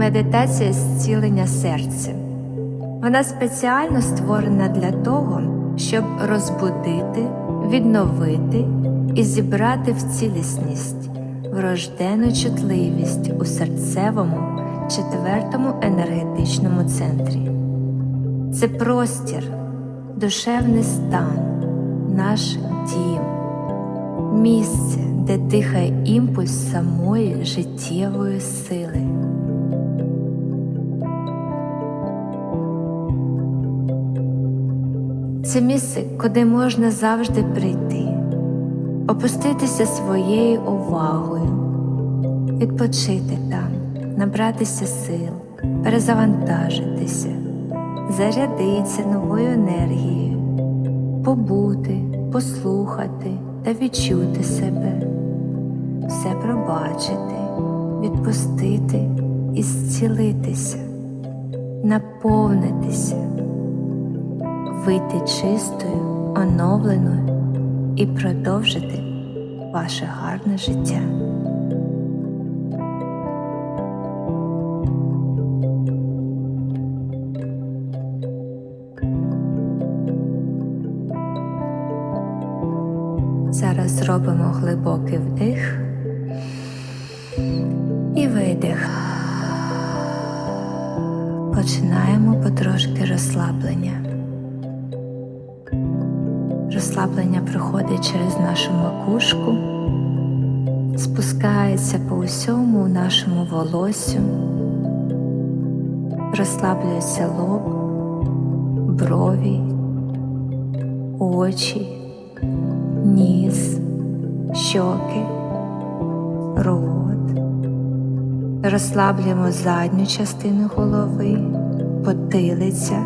Медитація зцілення серця. Вона спеціально створена для того, щоб розбудити, відновити і зібрати в цілісність врождену чутливість у серцевому четвертому енергетичному центрі. Це простір, душевний стан, наш дім, місце, де дихає імпульс самої життєвої сили. Це місце, куди можна завжди прийти, опуститися своєю увагою, відпочити там, набратися сил, перезавантажитися, зарядитися новою енергією, побути, послухати та відчути себе, все пробачити, відпустити і зцілитися, наповнитися вийти чистою, оновленою і продовжити ваше гарне життя. Зараз зробимо глибокий вдих Розслаблення проходить через нашу макушку, спускається по усьому нашому волосю, розслаблюється лоб, брові, очі, ніс, щоки, рот. Розслаблюємо задню частину голови, потилиця,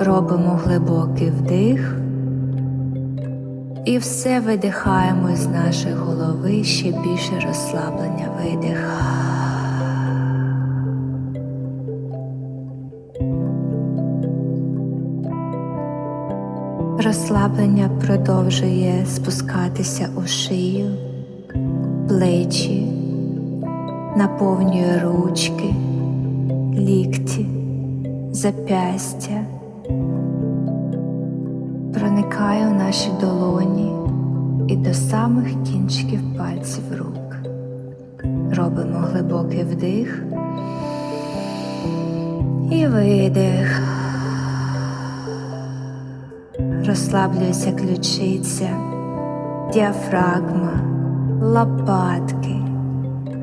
робимо глибокий вдих. І все видихаємо з нашої голови ще більше розслаблення видих. Розслаблення продовжує спускатися у шию, плечі, наповнює ручки, лікті, запястя проникає у наші долоні і до самих кінчиків пальців рук. Робимо глибокий вдих і видих. Розслаблюється ключиця, діафрагма, лопатки,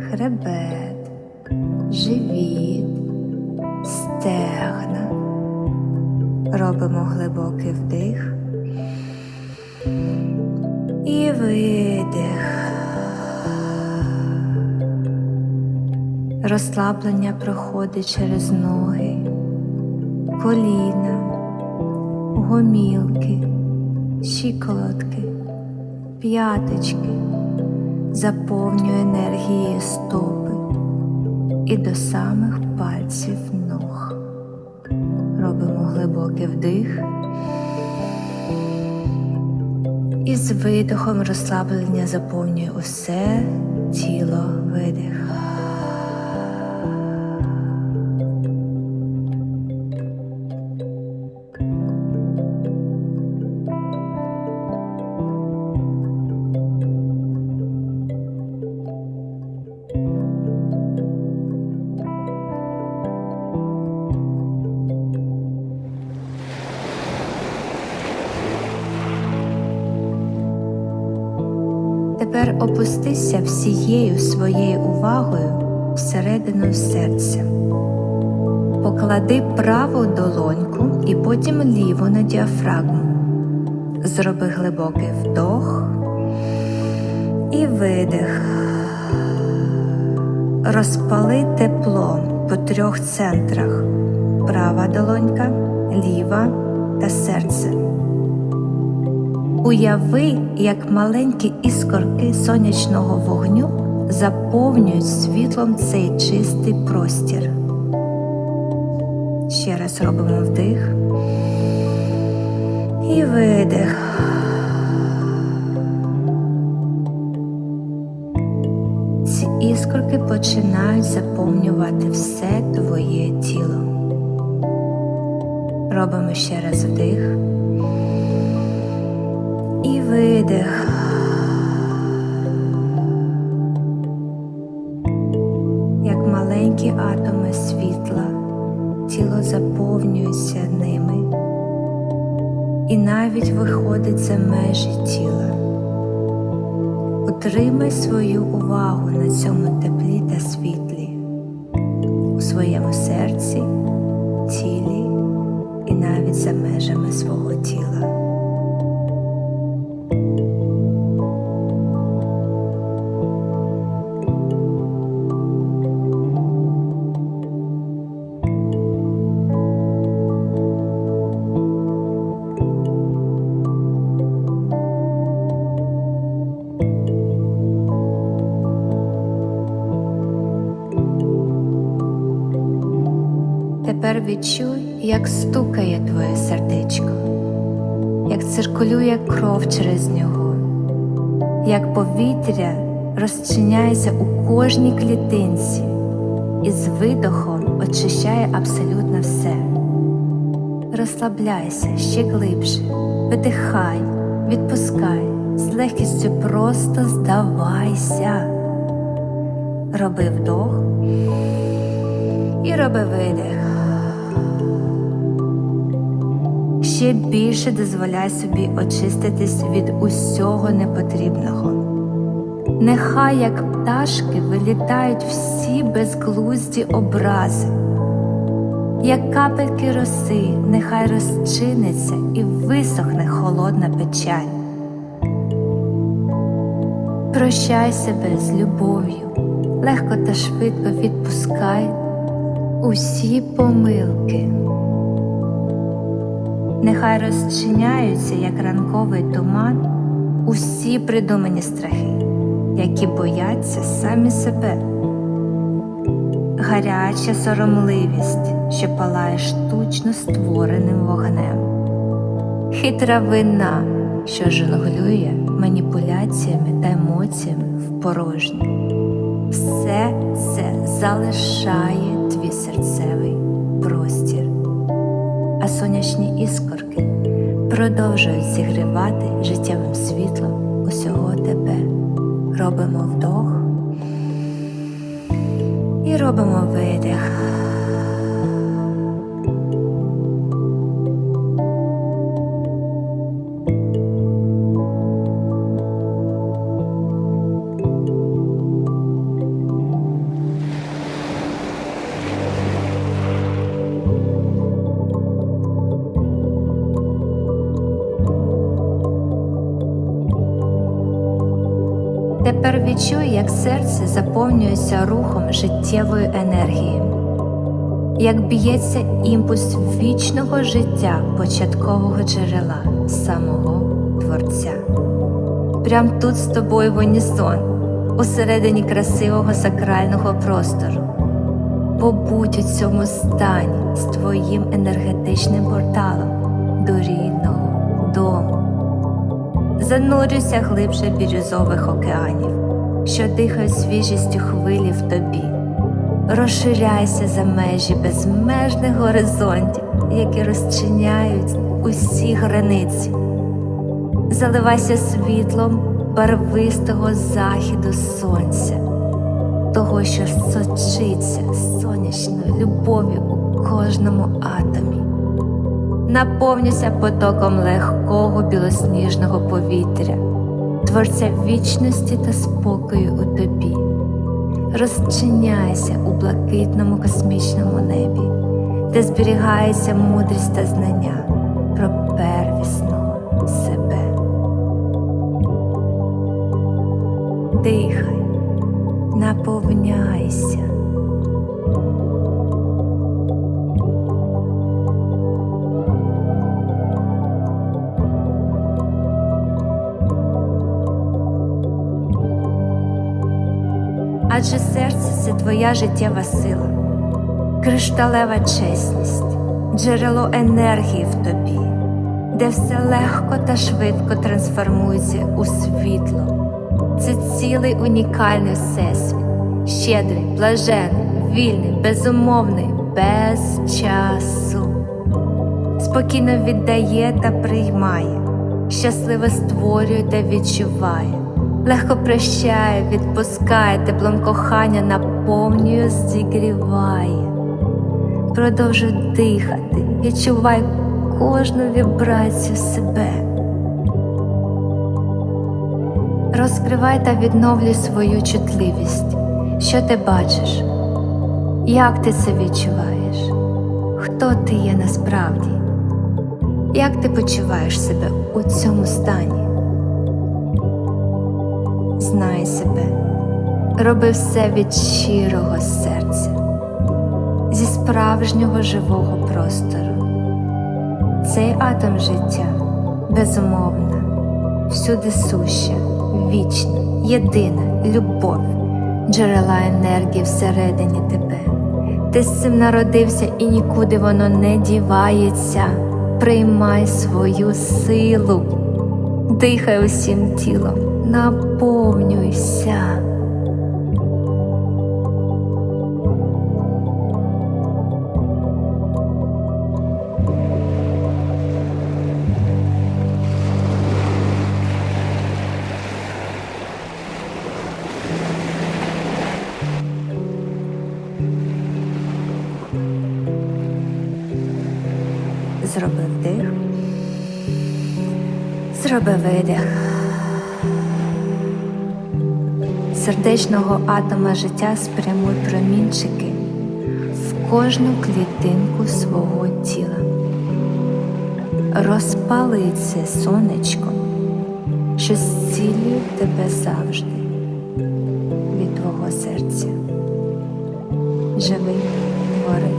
хребет, живіт, стегна. Робимо глибокий вдих і видих. Розслаблення проходить через ноги, коліна, гомілки, щиколотки, п'яточки, заповнює енергією стопи і до самих пальців ног. Робимо глибокий вдих. І з видихом розслаблення заповнює усе тіло видих. Опустися всією своєю увагою всередину серця. Поклади праву долоньку і потім ліву на діафрагму. Зроби глибокий вдох і видих. Розпали тепло по трьох центрах: права долонька, ліва та серце. Уяви, як маленькі іскорки сонячного вогню заповнюють світлом цей чистий простір. Ще раз робимо вдих і видих. ці іскорки починають заповнювати все твоє тіло. Робимо ще раз вдих видих. Як маленькі атоми світла, тіло заповнюється ними і навіть виходить за межі тіла. Утримай свою увагу на цьому теплі та світлі Тепер відчуй, як стукає твоє сердечко, як циркулює кров через нього, як повітря розчиняється у кожній клітинці і з видохом очищає абсолютно все. Розслабляйся ще глибше, видихай, відпускай, з легкістю просто здавайся. Роби вдох і роби видих. Ще більше дозволяй собі очиститись від усього непотрібного. Нехай як пташки вилітають всі безглузді образи, як капельки роси, нехай розчиниться і висохне холодна печаль. Прощай себе з любов'ю, легко та швидко відпускай усі помилки. Нехай розчиняються, як ранковий туман, усі придумані страхи, які бояться самі себе, гаряча соромливість, що палає штучно створеним вогнем, хитра вина, що жонглює маніпуляціями та емоціями в порожнє. Все це залишає твій серцевий простір, сонячні іскорки продовжують зігрівати життєвим світлом усього тебе. Робимо вдох і робимо видих. Тепер відчуй, як серце заповнюється рухом життєвої енергії, як б'ється імпульс вічного життя початкового джерела самого Творця. Прям тут з тобою в унісон, усередині красивого сакрального простору. Побудь у цьому стані з твоїм енергетичним порталом до рідного дому занурюйся глибше бірюзових океанів, що дихають свіжістю хвилі в тобі. Розширяйся за межі безмежних горизонтів, які розчиняють усі границі. Заливайся світлом барвистого західу сонця, того, що сочиться сонячною любов'ю у кожному атомі наповнюйся потоком легкого білосніжного повітря, творця вічності та спокою у тобі. Розчиняйся у блакитному космічному небі, де зберігається мудрість та знання твоя життєва сила, кришталева чесність, джерело енергії в тобі, де все легко та швидко трансформується у світло. це цілий унікальний всесвіт, щедрий, блажений, вільний, безумовний, без часу. Спокійно віддає та приймає, щасливо створює та відчуває, легко прощає, відпускає, теплом кохання наповнює, зігріває. Продовжуй дихати, відчувай кожну вібрацію себе. Розкривай та відновлюй свою чутливість. Що ти бачиш? Як ти це відчуваєш? Хто ти є насправді? Як ти почуваєш себе у цьому стані? Знай себе, роби все від щирого серця, зі справжнього живого простору. Цей атом життя безумовна, всюди суща, вічна, єдина любов, джерела енергії всередині тебе. Ти з цим народився і нікуди воно не дівається. Приймай свою силу, дихай усім тілом, наповнюйся. Зроби вдих, зроби видих. Сердечного атома життя спрямуй промінчики в кожну клітинку свого тіла. Розпали це сонечко, що зцілює тебе завжди від твого серця. Живи, твори,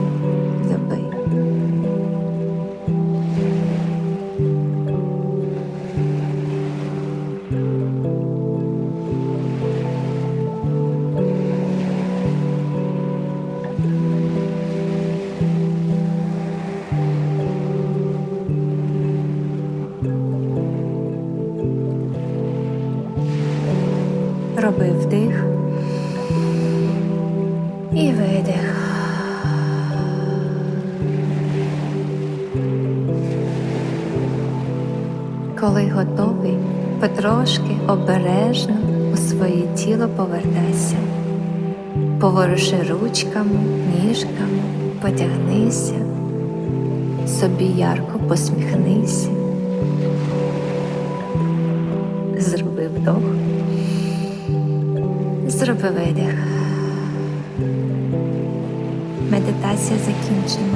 Роби вдих і видих. Коли готовий, потрошки обережно у своє тіло повертайся. Поворуши ручками, ніжками, потягнися, собі ярко посміхнися. Зроби вдох. Зроби видих. Медитація закінчена.